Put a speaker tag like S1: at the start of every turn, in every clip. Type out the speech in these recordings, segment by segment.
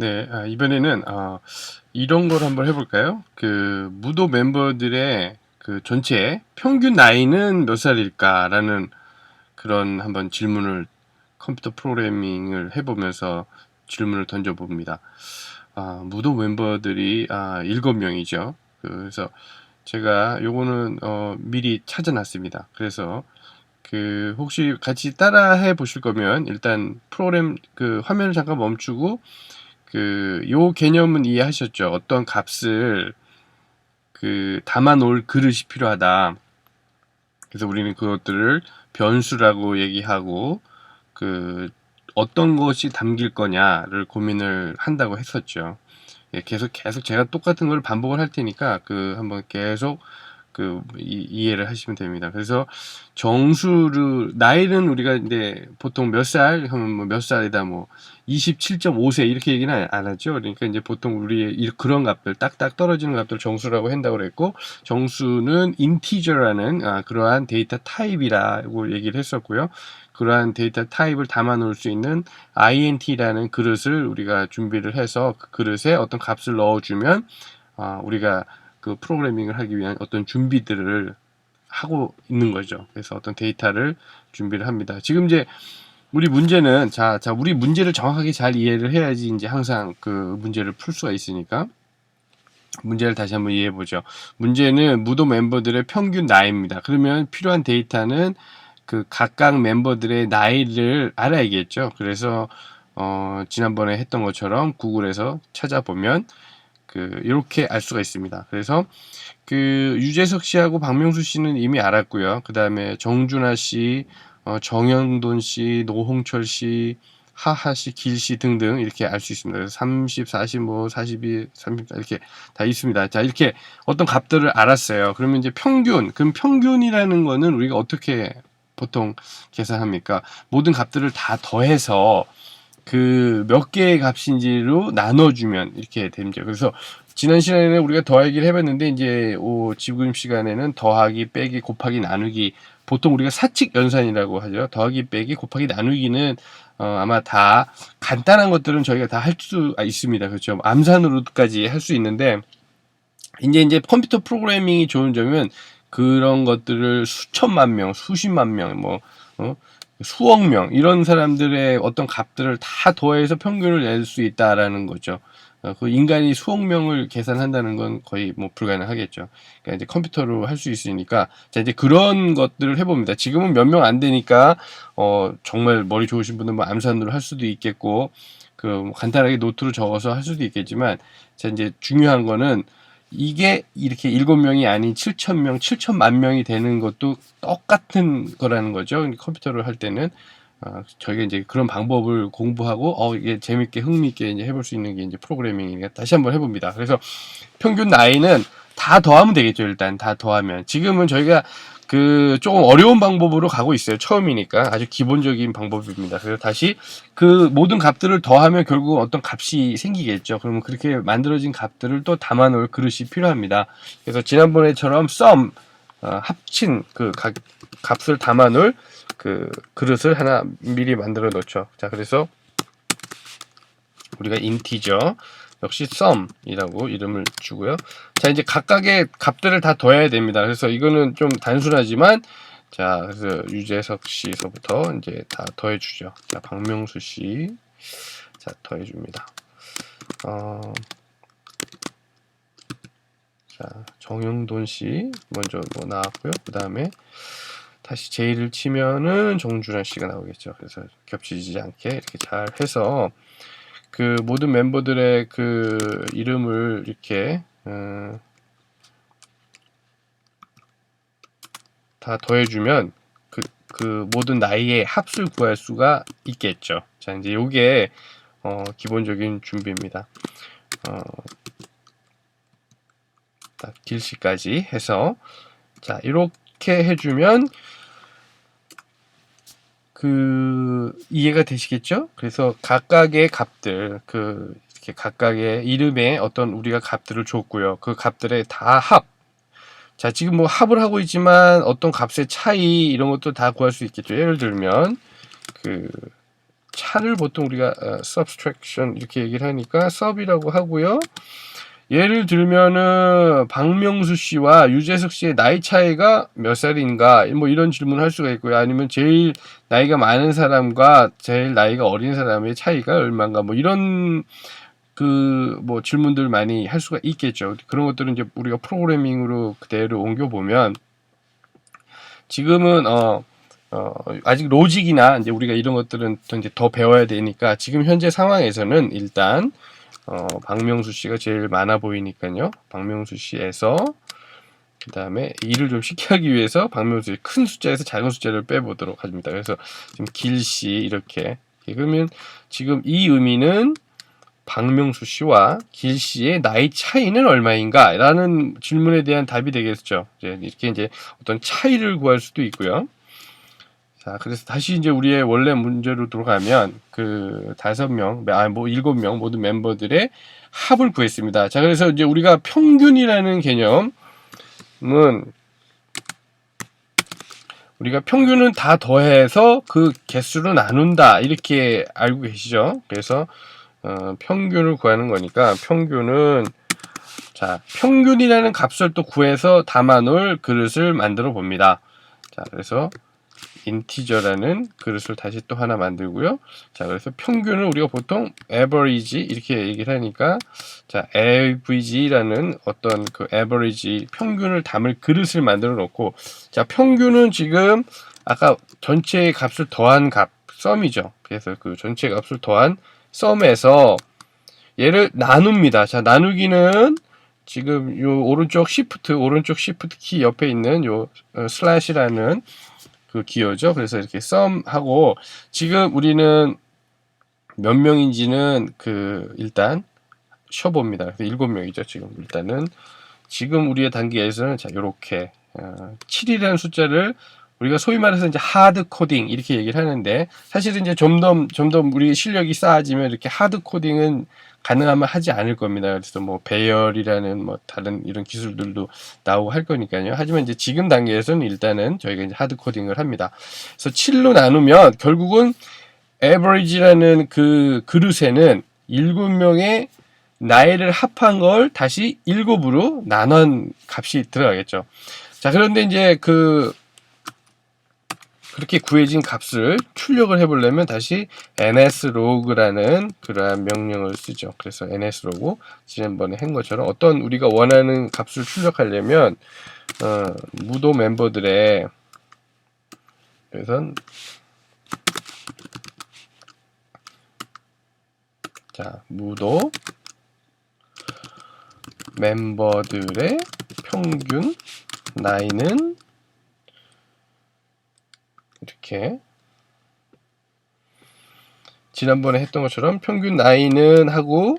S1: 네, 아, 이번에는 어, 이런 걸 한번 해볼까요? 그 무도 멤버들의 그 전체 평균 나이는 몇 살일까라는 그런 한번 질문을 컴퓨터 프로그래밍을 해보면서 질문을 던져봅니다. 아, 무도 멤버들이 아, 7명이죠. 그래서 제가 요거는 어, 미리 찾아놨습니다. 그래서 그 혹시 같이 따라 해 보실 거면 일단 프로그램 그 화면을 잠깐 멈추고 그 요 개념은 이해하셨죠? 어떤 값을 그 담아 놓을 그릇이 필요하다. 그래서 우리는 그것들을 변수라고 얘기하고 그 어떤 것이 담길 거냐를 고민을 한다고 했었죠. 예, 계속 계속 제가 똑같은 걸 반복을 할 테니까 그 한번 계속 그 이, 이해를 하시면 됩니다. 그래서 정수를 나이는 우리가 이제 보통 몇 살 하면 뭐 몇 살이다 뭐 27.5세 이렇게 얘기는 안- 안 하죠. 그러니까 이제 보통 우리 이- 그런 값들 딱딱 떨어지는 값들 정수라고 한다고 그랬고 정수는 인티저라는 아, 그러한 데이터 타입이라고 얘기를 했었고요. 그러한 데이터 타입을 담아 놓을 수 있는 int라는 그릇을 우리가 준비를 해서 그 그릇에 어떤 값을 넣어 주면 아, 우리가 그 프로그래밍을 하기 위한 어떤 준비들을 하고 있는 거죠. 그래서 어떤 데이터를 준비를 합니다. 지금 이제 우리 문제는 자, 자, 우리 문제를 정확하게 잘 이해를 해야지 이제 항상 그 문제를 풀 수가 있으니까 문제를 다시 한번 이해해 보죠. 문제는 무도 멤버들의 평균 나이입니다. 그러면 필요한 데이터는 그 각각 멤버들의 나이를 알아야겠죠. 그래서 어, 지난번에 했던 것처럼 구글에서 찾아보면 그 이렇게 알 수가 있습니다. 그래서 그 유재석 씨하고 박명수 씨는 이미 알았고요. 그 다음에 정준하 씨, 어, 정영돈 씨, 노홍철 씨, 하하 씨, 길 씨 등등 이렇게 알 수 있습니다. 그래서 30, 40, 뭐 42, 30 이렇게 다 있습니다. 자 이렇게 어떤 값들을 알았어요. 그러면 이제 평균, 그럼 평균이라는 거는 우리가 어떻게 보통 계산합니까? 모든 값들을 다 더해서 그 몇 개의 값인지로 나눠주면 이렇게 됩니다. 그래서 지난 시간에는 우리가 더하기를 해봤는데 이제 오, 지금 시간에는 더하기, 빼기, 곱하기, 나누기 보통 우리가 사칙 연산이라고 하죠. 더하기, 빼기, 곱하기, 나누기는 어, 아마 다 간단한 것들은 저희가 다 할 수 있습니다. 그렇죠. 암산으로까지 할 수 있는데 이제 이제 컴퓨터 프로그래밍이 좋은 점은 그런 것들을 수천만 명, 수십만 명, 뭐 어? 수억 명 이런 사람들의 어떤 값들을 다 더해서 평균을 낼 수 있다라는 거죠. 어, 그 인간이 수억 명을 계산한다는 건 거의 뭐 불가능하겠죠. 그러니까 이제 컴퓨터로 할 수 있으니까 자 이제 그런 것들을 해봅니다. 지금은 몇 명 안 되니까 어 정말 머리 좋으신 분은 뭐 암산으로 할 수도 있겠고 그뭐 간단하게 노트로 적어서 할 수도 있겠지만 자 이제 중요한 거는 이게 이렇게 일곱 명이 아닌 7천 명, 7천만 명이 되는 것도 똑같은 거라는 거죠. 컴퓨터를 할 때는 어, 저희가 이제 그런 방법을 공부하고 어 이게 재밌게 흥미있게 이제 해볼 수 있는 게 이제 프로그래밍이니까 다시 한번 해봅니다. 그래서 평균 나이는 다 더하면 되겠죠. 일단 다 더하면 지금은 저희가 그 조금 어려운 방법으로 가고 있어요. 처음이니까 아주 기본적인 방법입니다. 그래서 다시 그 모든 값들을 더하면 결국 어떤 값이 생기겠죠. 그러면 그렇게 만들어진 값들을 또 담아놓을 그릇이 필요합니다. 그래서 지난번에처럼 sum 어, 합친 그 가- 값을 담아놓을 그 그릇을 하나 미리 만들어 놓죠. 자, 그래서 우리가 인티저 역시 sum이라고 이름을 주고요. 자, 이제 각각의 값들을 다 더해야 됩니다. 그래서 이거는 좀 단순하지만 자, 그래서 유재석 씨서부터 이제 다 더해 주죠. 자, 박명수 씨. 자, 더해 줍니다. 어, 자, 정영돈 씨 먼저 뭐 나왔고요. 그다음에 다시 제이를 치면은 정준하 씨가 나오겠죠. 그래서 겹치지 않게 이렇게 잘 해서 그 모든 멤버들의 그 이름을 이렇게 어, 다 더해주면 그, 그 모든 나이의 합을 구할 수가 있겠죠. 자, 이제 요게 어, 기본적인 준비입니다. 어, 딱 길씨까지 해서 자, 이렇게 해주면 그 이해가 되시겠죠? 그래서 각각의 값들 그 이렇게 각각의 이름에 어떤 우리가 값들을 줬고요. 그 값들의 다 합. 자, 지금 뭐 합을 하고 있지만 어떤 값의 차이 이런 것도 다 구할 수 있겠죠. 예를 들면 그 차를 보통 우리가 어, subtraction 이렇게 얘기를 하니까 sub이라고 하고요. 예를 들면은 박명수 씨와 유재석 씨의 나이 차이가 몇 살인가 뭐 이런 질문을 할 수가 있고요. 아니면 제일 나이가 많은 사람과 제일 나이가 어린 사람의 차이가 얼마인가 뭐 이런 그 뭐 질문들 많이 할 수가 있겠죠. 그런 것들은 이제 우리가 프로그래밍으로 그대로 옮겨 보면 지금은 어, 어 아직 로직이나 이제 우리가 이런 것들은 더 이제 더 배워야 되니까 지금 현재 상황에서는 일단 어, 박명수 씨가 제일 많아 보이니까요. 박명수 씨에서 그 다음에 일을 좀 쉽게 하기 위해서 박명수 씨큰 숫자에서 작은 숫자를 빼보도록 합니다. 그래서 지금 길씨 이렇게 그러면 지금 이 의미는 박명수 씨와 길 씨의 나이 차이는 얼마인가? 라는 질문에 대한 답이 되겠죠. 이제 이렇게 이제 어떤 차이를 구할 수도 있고요. 자, 그래서 다시 이제 우리의 원래 문제로 돌아가면 그 다섯 명, 아, 뭐 일곱 명 모든 멤버들의 합을 구했습니다. 자, 그래서 이제 우리가 평균이라는 개념은 우리가 평균은 다 더해서 그 개수로 나눈다 이렇게 알고 계시죠? 그래서 어, 평균을 구하는 거니까 평균은 자 평균이라는 값을 또 구해서 담아놓을 그릇을 만들어 봅니다. 자 그래서 인티저라는 그릇을 다시 또 하나 만들고요. 자, 그래서 평균을 우리가 보통 average 이렇게 얘기를 하니까 자, average라는 어떤 그 average 평균을 담을 그릇을 만들어 놓고 자, 평균은 지금 아까 전체 값을 더한 값 썸이죠. 그래서 그 전체 값을 더한 썸에서 얘를 나눕니다. 자, 나누기는 지금 요 오른쪽 시프트 오른쪽 시프트 키 옆에 있는 요 어, 슬래시라는 그 기어죠. 그래서 이렇게 썸하고 지금 우리는 몇 명인지는 그 일단 쉬어봅니다. 그래서 일곱 명이죠. 지금 일단은 지금 우리의 단계에서는 자 요렇게 어, 7이라는 숫자를 우리가 소위 말해서 이제 하드 코딩 이렇게 얘기를 하는데 사실은 이제 좀더좀더 우리 실력이 쌓아지면 이렇게 하드 코딩은 가능하면 하지 않을 겁니다. 그래서 뭐 배열이라는 뭐 다른 이런 기술들도 나오고 할 거니까요. 하지만 이제 지금 단계에서는 일단은 저희가 이제 하드 코딩을 합니다. 그래서 7로 나누면 결국은 average라는 그 그릇에는 7명의 나이를 합한 걸 다시 7으로 나눈 값이 들어가겠죠. 자, 그런데 이제 그 그렇게 구해진 값을 출력을 해보려면 다시 nslog라는 그러한 명령을 쓰죠. 그래서 nslog 지난번에 한 것처럼 어떤 우리가 원하는 값을 출력하려면 어, 무도 멤버들의 그래서 자 무도 멤버들의 평균 나이는 이렇게 지난번에 했던 것처럼 평균 나이는 하고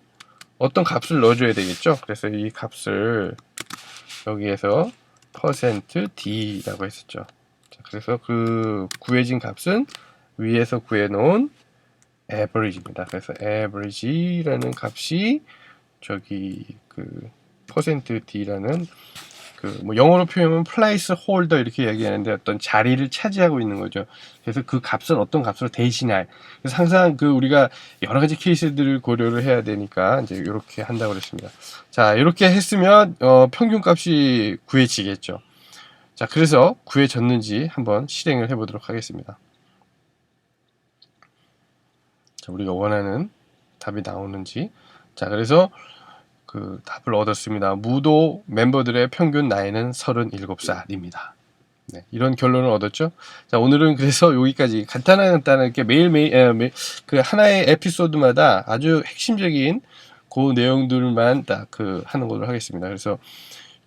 S1: 어떤 값을 넣어줘야 되겠죠. 그래서 이 값을 여기에서 %d라고 했었죠. 자, 그래서 그 구해진 값은 위에서 구해놓은 average입니다. 그래서 average라는 값이 저기 그 %d라는 그 뭐 영어로 표현하면 플레이스 홀더 이렇게 얘기하는데 어떤 자리를 차지하고 있는 거죠. 그래서 그 값은 어떤 값으로 대신할. 그래서 항상 그 우리가 여러 가지 케이스들을 고려를 해야 되니까 이제 이렇게 한다고 그랬습니다. 자, 이렇게 했으면 어, 평균 값이 구해지겠죠. 자, 그래서 구해졌는지 한번 실행을 해보도록 하겠습니다. 자, 우리가 원하는 답이 나오는지. 자, 그래서 그 답을 얻었습니다. 무도 멤버들의 평균 나이는 37살입니다. 네, 이런 결론을 얻었죠. 자, 오늘은 그래서 여기까지 간단하게 매일매일 에, 매, 그 하나의 에피소드마다 아주 핵심적인 그 내용들만 딱 그 하는 걸로 하겠습니다. 그래서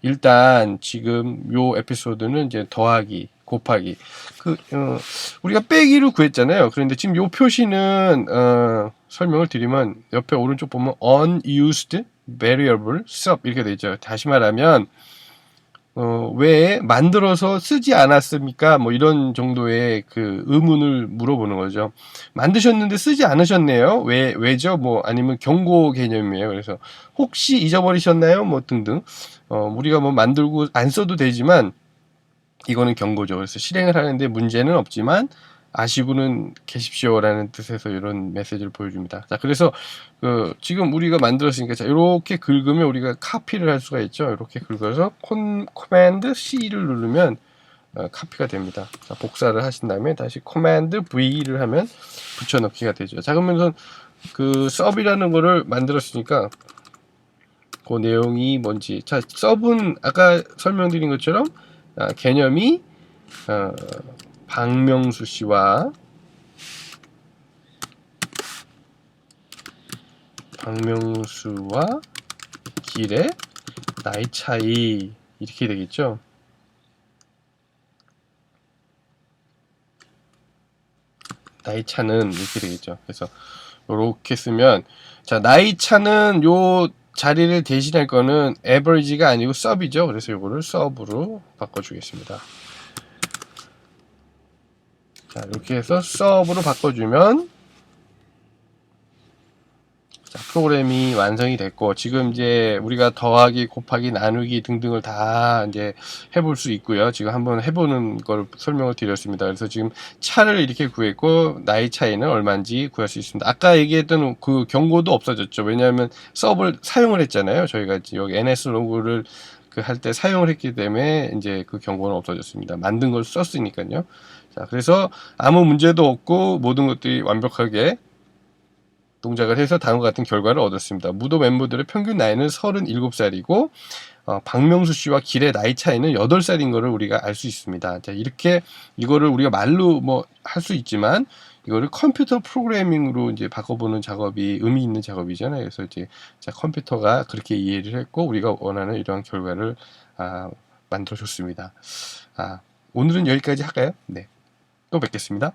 S1: 일단 지금 요 에피소드는 이제 더하기, 곱하기. 그 어, 우리가 빼기를 구했잖아요. 그런데 지금 요 표시는 어, 설명을 드리면 옆에 오른쪽 보면 unused variable sub 이렇게 되죠. 다시 말하면 어, 왜 만들어서 쓰지 않았습니까? 뭐 이런 정도의 그 의문을 물어보는 거죠. 만드셨는데 쓰지 않으셨네요. 왜 왜죠? 뭐 아니면 경고 개념이에요. 그래서 혹시 잊어버리셨나요? 뭐 등등. 어, 우리가 뭐 만들고 안 써도 되지만 이거는 경고죠. 그래서 실행을 하는데 문제는 없지만 아시고는 계십시오라는 뜻에서 이런 메시지를 보여줍니다. 자, 그래서 그 지금 우리가 만들었으니까 자, 이렇게 긁으면 우리가 카피를 할 수가 있죠. 이렇게 긁어서 콘, 코맨드 C를 누르면 어, 카피가 됩니다. 자, 복사를 하신 다음에 다시 코맨드 V를 하면 붙여넣기가 되죠. 자, 그러면 그 서브라는 거를 만들었으니까 그 내용이 뭔지 자 서브는 아까 설명드린 것처럼 아, 개념이 어, 박명수 씨와 박명수와 길의 나이 차이 이렇게 되겠죠. 나이 차는 이렇게 되겠죠. 그래서 이렇게 쓰면 자 나이 차는 요 자리를 대신할 거는 average가 아니고 sub이죠. 그래서 이거를 sub로 바꿔주겠습니다. 자 이렇게 해서 sub로 바꿔주면 자, 프로그램이 완성이 됐고 지금 이제 우리가 더하기, 곱하기, 나누기 등등을 다 이제 해볼 수 있고요. 지금 한번 해보는 걸 설명을 드렸습니다. 그래서 지금 차를 이렇게 구했고 나이 차이는 얼마인지 구할 수 있습니다. 아까 얘기했던 그 경고도 없어졌죠. 왜냐하면 서브를 사용을 했잖아요. 저희가 여기 NS 로그를 그 할 때 사용을 했기 때문에 이제 그 경고는 없어졌습니다. 만든 걸 썼으니까요. 자, 그래서 아무 문제도 없고 모든 것들이 완벽하게 동작을 해서 다음과 같은 결과를 얻었습니다. 무도 멤버들의 평균 나이는 37살이고 어, 박명수 씨와 길의 나이 차이는 8살인 것을 우리가 알 수 있습니다. 자, 이렇게 이거를 우리가 말로 뭐 할 수 있지만 이거를 컴퓨터 프로그래밍으로 이제 바꿔보는 작업이 의미 있는 작업이잖아요. 그래서 이제 자, 컴퓨터가 그렇게 이해를 했고 우리가 원하는 이러한 결과를 아, 만들어줬습니다. 아, 오늘은 여기까지 할까요? 네. 또 뵙겠습니다.